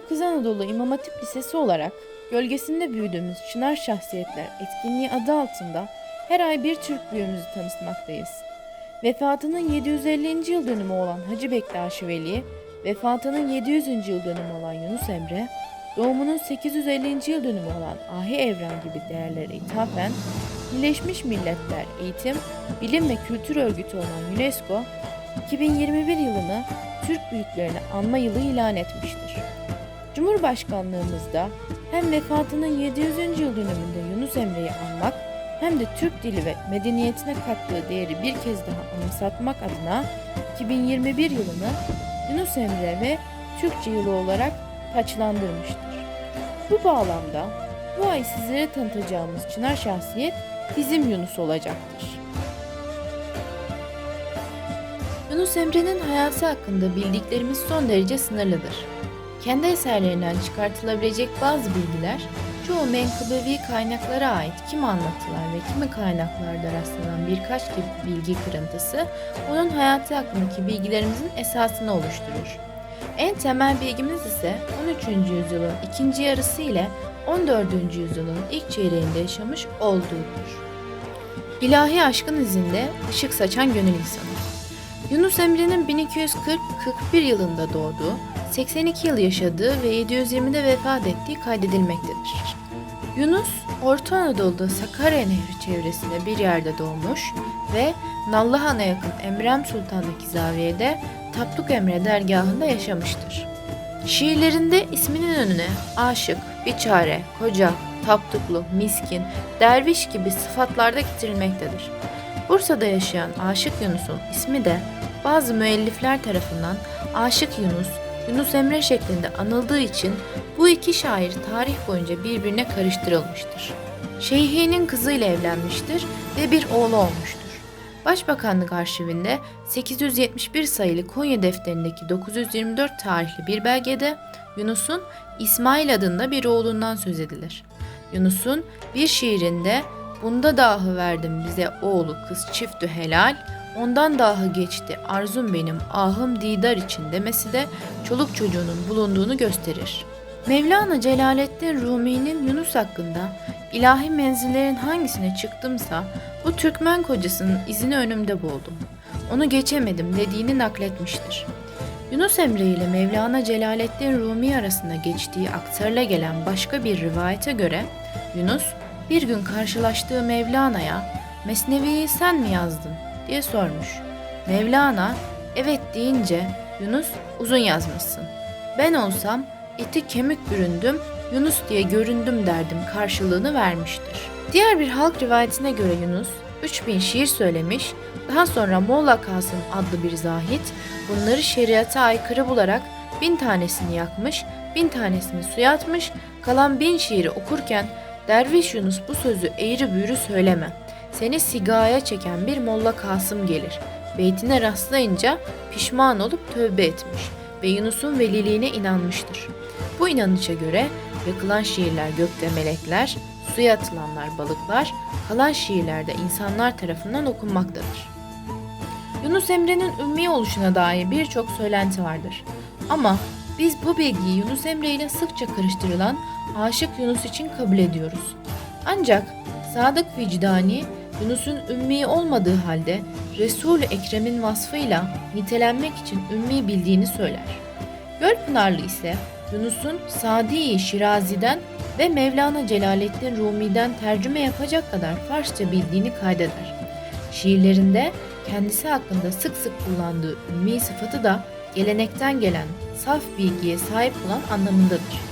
Yeni Kız Anadolu İmam Hatip Lisesi olarak gölgesinde büyüdüğümüz Çınar Şahsiyetler etkinliği adı altında her ay bir Türk büyüğümüzü tanıtmaktayız. Vefatının 750. yıl dönümü olan Hacı Bektaş Veli, vefatının 700. yıl dönümü olan Yunus Emre, doğumunun 850. yıl dönümü olan Ahi Evren gibi değerlere ithafen Birleşmiş Milletler Eğitim, Bilim ve Kültür Örgütü olan UNESCO, 2021 yılını Türk büyüklerini anma yılı ilan etmiştir. Cumhurbaşkanlığımızda hem vefatının 700. yıl dönümünde Yunus Emre'yi anmak hem de Türk dili ve medeniyetine kattığı değeri bir kez daha anımsatmak adına 2021 yılını Yunus Emre ve Türkçe yılı olarak taçlandırmıştır. Bu bağlamda bu ay sizlere tanıtacağımız çınar şahsiyet bizim Yunus olacaktır. Yunus Emre'nin hayatı hakkında bildiklerimiz son derece sınırlıdır. Kendi eserlerinden çıkartılabilecek bazı bilgiler çoğu menkıbevi kaynaklara ait kimi anlatılar ve kimi kaynaklarda rastlanan birkaç gibi bilgi kırıntısı onun hayatı hakkındaki bilgilerimizin esasını oluşturur. En temel bilgimiz ise 13. yüzyılın ikinci yarısı ile 14. yüzyılın ilk çeyreğinde yaşamış olduğudur. İlahi aşkın izinde ışık saçan gönül insanı. Yunus Emre'nin 1240-41 yılında doğduğu, 82 yıl yaşadığı ve 720'de vefat ettiği kaydedilmektedir. Yunus, Orta Anadolu'da Sakarya Nehri çevresinde bir yerde doğmuş ve Nallıhan'a yakın Emrem Sultan'daki zaviyede Tapluk Emre dergahında yaşamıştır. Şiirlerinde isminin önüne aşık, biçare, koca, taptuklu, miskin, derviş gibi sıfatlar da getirilmektedir. Bursa'da yaşayan Aşık Yunus'un ismi de bazı müellifler tarafından Aşık Yunus, Yunus Emre şeklinde anıldığı için bu iki şair tarih boyunca birbirine karıştırılmıştır. Şeyhi'nin kızıyla evlenmiştir ve bir oğlu olmuştur. Başbakanlık arşivinde 871 sayılı Konya defterindeki 924 tarihli bir belgede Yunus'un İsmail adında bir oğlundan söz edilir. Yunus'un bir şiirinde Bunda dahi verdim bize oğlu kız çiftü helal, ondan dahi geçti arzum benim ahım didar için demesi de çoluk çocuğunun bulunduğunu gösterir. Mevlana Celaleddin Rumi'nin Yunus hakkında ilahi menzillerin hangisine çıktımsa bu Türkmen kocasının izini önümde buldum. Onu geçemedim dediğini nakletmiştir. Yunus Emre ile Mevlana Celaleddin Rumi arasında geçtiği aktarıla gelen başka bir rivayete göre Yunus bir gün karşılaştığı Mevlana'ya Mesnevi'yi sen mi yazdın diye sormuş. Mevlana evet deyince Yunus uzun yazmışsın. Ben olsam eti kemik büründüm Yunus diye göründüm derdim karşılığını vermiştir. Diğer bir halk rivayetine göre Yunus 3000 şiir söylemiş, daha sonra Molla Kasım adlı bir zahit bunları şeriata aykırı bularak bin tanesini yakmış, bin tanesini suya atmış, kalan bin şiiri okurken Derviş Yunus bu sözü eğri büğrü söyleme. Seni sigaya çeken bir Molla Kasım gelir. Beytine rastlayınca pişman olup tövbe etmiş ve Yunus'un veliliğine inanmıştır. Bu inanışa göre yakılan şiirler gökte melekler, suya atılanlar balıklar, kalan şiirlerde insanlar tarafından okunmaktadır. Yunus Emre'nin ümmi oluşuna dair birçok söylenti vardır. Ama biz bu bilgiyi Yunus Emre ile sıkça karıştırılan Aşık Yunus için kabul ediyoruz. Ancak Sadık Vicdani Yunus'un ümmi olmadığı halde Resul-i Ekrem'in vasfıyla nitelenmek için ümmi bildiğini söyler. Gölpınarlı ise Yunus'un Sadi Şirazi'den ve Mevlana Celaleddin Rumi'den tercüme yapacak kadar Farsça bildiğini kaydeder. Şiirlerinde kendisi hakkında sık sık kullandığı ümmi sıfatı da gelenekten gelen saf bilgiye sahip olan anlamındadır.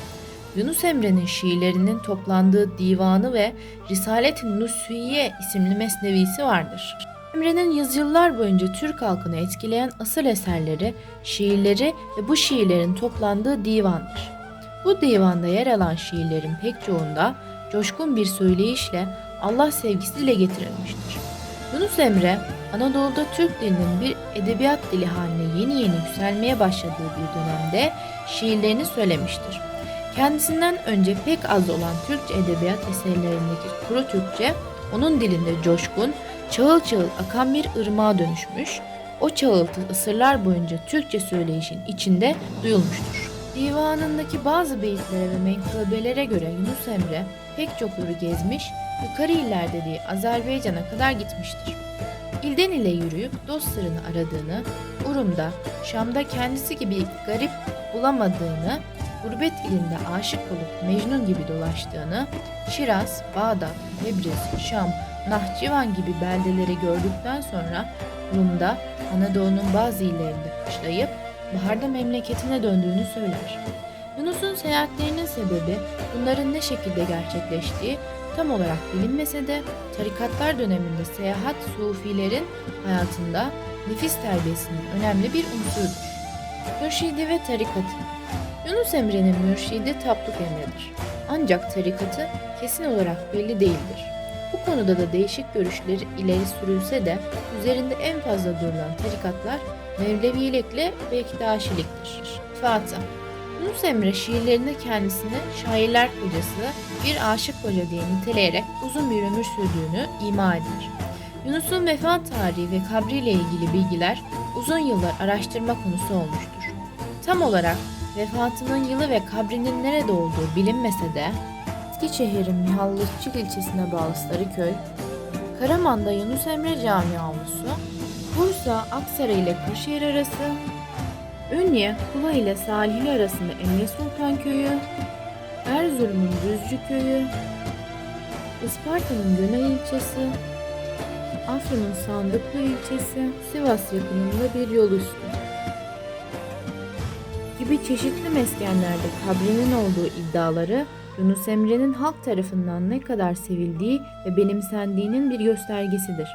Yunus Emre'nin şiirlerinin toplandığı divanı ve Risalet-i Nushiye isimli mesnevisi vardır. Emre'nin yüzyıllar boyunca Türk halkını etkileyen asıl eserleri, şiirleri ve bu şiirlerin toplandığı divandır. Bu divanda yer alan şiirlerin pek çoğunda coşkun bir söyleyişle Allah sevgisiyle getirilmiştir. Yunus Emre, Anadolu'da Türk dilinin bir edebiyat dili haline yeni yeni yükselmeye başladığı bir dönemde şiirlerini söylemiştir. Kendisinden önce pek az olan Türkçe edebiyat eserlerindeki kuru Türkçe onun dilinde coşkun, çağıl çağıl akan bir ırmağa dönüşmüş, o çağıltı ısırlar boyunca Türkçe söyleyişin içinde duyulmuştur. Divanındaki bazı beyitlere ve menkıbelere göre Yunus Emre pek çok yolu gezmiş, yukarı iller dediği Azerbaycan'a kadar gitmiştir. İlden ile yürüyüp dost sırrını aradığını, Urum'da, Şam'da kendisi gibi garip bulamadığını, gurbet ilinde aşık olup Mecnun gibi dolaştığını, Şiraz, Bağdat, Tebriz, Şam, Nahçıvan gibi beldeleri gördükten sonra Rum'da Anadolu'nun bazı illerinde kışlayıp baharda memleketine döndüğünü söyler. Yunus'un seyahatlerinin sebebi bunların ne şekilde gerçekleştiği tam olarak bilinmese de tarikatlar döneminde seyahat sufilerin hayatında nefis terbiyesinin önemli bir unsurudur. Mürşidi ve tarikatı Yunus Emre'nin mürşidi Tapduk Emre'dir. Ancak tarikatı kesin olarak belli değildir. Bu konuda da değişik görüşler ileri sürülse de üzerinde en fazla durulan tarikatlar Mevlevilikle Bektaşiliktir. Fatih Yunus Emre şiirlerinde kendisini şairler kocası, bir aşık koca diye niteleyerek uzun bir ömür sürdüğünü ima eder. Yunus'un vefat tarihi ve kabriyle ilgili bilgiler uzun yıllar araştırma konusu olmuştur. Tam olarak vefatının yılı ve kabrinin nerede olduğu bilinmese de Eskişehir'in Mihallıççık ilçesine bağlı Sarıköy, Karaman'da Yunus Emre Camii avlusu, Bursa, Aksaray ile Kırşehir arası, Ünye, Kula ile Salihli arasında Emre Sultan Köyü, Erzurum'un Düzcü Köyü, Isparta'nın Gönel ilçesi, Afyon'un Sandıklı ilçesi, Sivas yakınında bir yol üstü gibi çeşitli meskenlerde kabrinin olduğu iddiaları Yunus Emre'nin halk tarafından ne kadar sevildiği ve benimsendiğinin bir göstergesidir.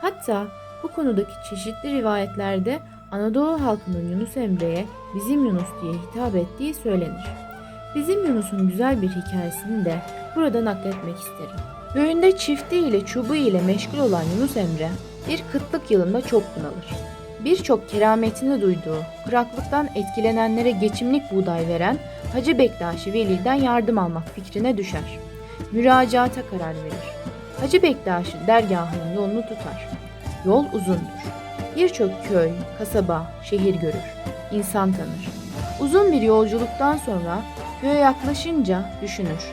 Hatta bu konudaki çeşitli rivayetlerde Anadolu halkının Yunus Emre'ye bizim Yunus diye hitap ettiği söylenir. Bizim Yunus'un güzel bir hikayesini de burada nakletmek isterim. Köyünde çifti ile çubuğu ile meşgul olan Yunus Emre bir kıtlık yılında çok bunalır. Birçok kerametini duyduğu, kuraklıktan etkilenenlere geçimlik buğday veren Hacı Bektaşi Veli'den yardım almak fikrine düşer. Müracaata karar verir. Hacı Bektaşi dergahının yolunu tutar. Yol uzundur. Birçok köy, kasaba, şehir görür. İnsan tanır. Uzun bir yolculuktan sonra köye yaklaşınca düşünür.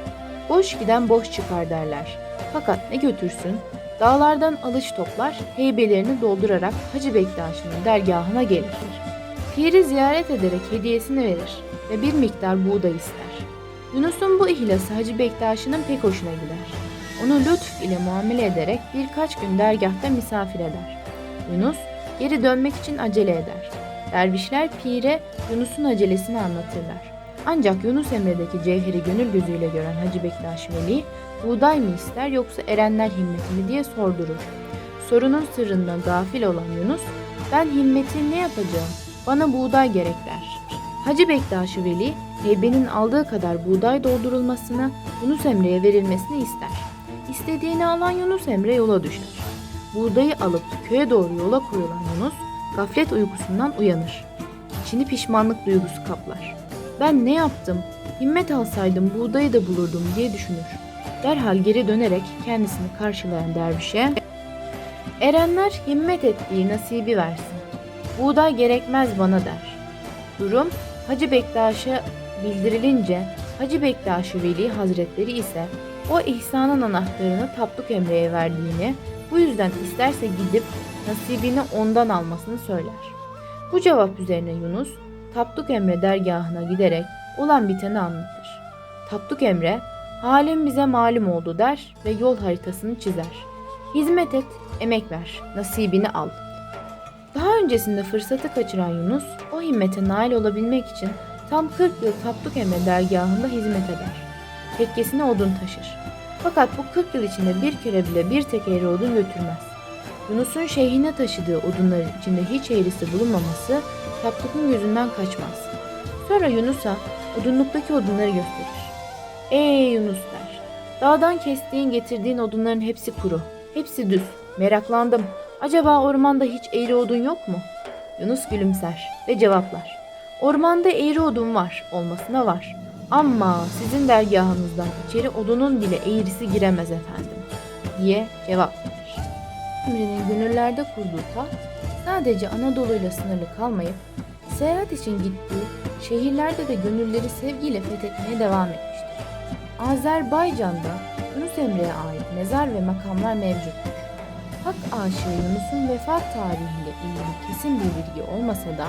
Boş giden boş çıkar derler. Fakat ne götürsün? Dağlardan alış toplar, heybelerini doldurarak Hacı Bektaşi'nin dergahına gelir. Piri ziyaret ederek hediyesini verir ve bir miktar buğday ister. Yunus'un bu ihlası Hacı Bektaşi'nin pek hoşuna gider. Onu lütf ile muamele ederek birkaç gün dergahta misafir eder. Yunus geri dönmek için acele eder. Dervişler Pir'e Yunus'un acelesini anlatırlar. Ancak Yunus Emre'deki cevheri gönül gözüyle gören Hacı Bektaş Veli, buğday mı ister yoksa erenler himmeti mi diye sordurur. Sorunun sırrından gafil olan Yunus, ben himmeti ne yapacağım, bana buğday gerek der. Hacı Bektaş Veli, heybenin aldığı kadar buğday doldurulmasını Yunus Emre'ye verilmesini ister. İstediğini alan Yunus Emre yola düşer. Buğdayı alıp köye doğru yola koyulan Yunus, gaflet uykusundan uyanır. İçini pişmanlık duygusu kaplar. Ben ne yaptım? Himmet alsaydım buğdayı da bulurdum diye düşünür. Derhal geri dönerek kendisini karşılayan dervişe Erenler himmet ettiği nasibi versin. Buğday gerekmez bana der. Durum Hacı Bektaş'a bildirilince Hacı Bektaş Veli Hazretleri ise o ihsanın anahtarını Tapduk Emre'ye verdiğini, bu yüzden isterse gidip nasibini ondan almasını söyler. Bu cevap üzerine Yunus, Tapduk Emre dergahına giderek olan biteni anlatır. Tapduk Emre, halim bize malum oldu der ve yol haritasını çizer. Hizmet et, emek ver, nasibini al. Daha öncesinde fırsatı kaçıran Yunus, o himmete nail olabilmek için tam 40 yıl Tapduk Emre dergahında hizmet eder. Tekkesine odun taşır. Fakat bu 40 yıl içinde bir kere bile bir tek eğri odun götürmez. Yunus'un şeyhine taşıdığı odunların içinde hiç eğrisi bulunmaması Tapduk'un gözünden kaçmaz. Sonra Yunus'a odunluktaki odunları gösterir. Ey Yunus der. Dağdan kestiğin getirdiğin odunların hepsi kuru. Hepsi düz. Meraklandım. Acaba ormanda hiç eğri odun yok mu? Yunus gülümser ve cevaplar. Ormanda eğri odun var, olmasına var. Ama sizin dergahınızdan içeri odunun bile eğrisi giremez efendim, diye cevap verir. Emre'nin gönüllerde kurduğu taht sadece Anadolu'yla sınırlı kalmayıp, seyahat için gittiği şehirlerde de gönülleri sevgiyle fethetmeye devam etmiştir. Azerbaycan'da Yunus Emre'ye ait mezar ve makamlar mevcuttur. Hak aşığı Yunus'un vefat tarihiyle ilgili kesin bir bilgi olmasa da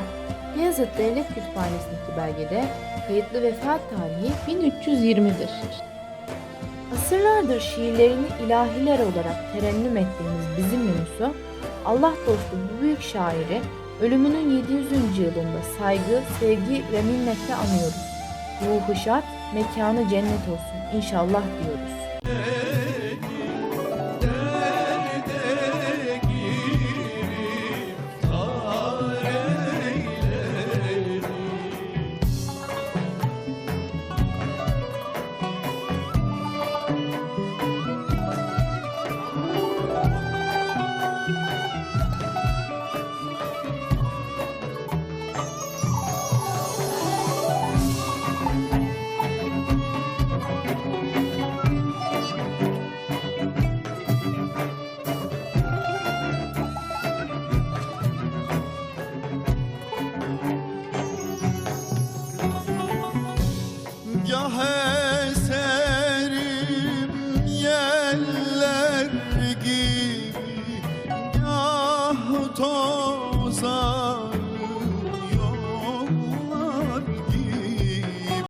Beyazıt Devlet Kütüphanesi'ndeki belgede kayıtlı vefat tarihi 1320'dir. Asırlardır şiirlerini ilahiler olarak terennüm ettiğimiz bizim Yunus'u, Allah dostu bu büyük şairi ölümünün 700. yılında saygı, sevgi ve minnetle anıyoruz. Ruhu şad, mekanı cennet olsun inşallah diyoruz.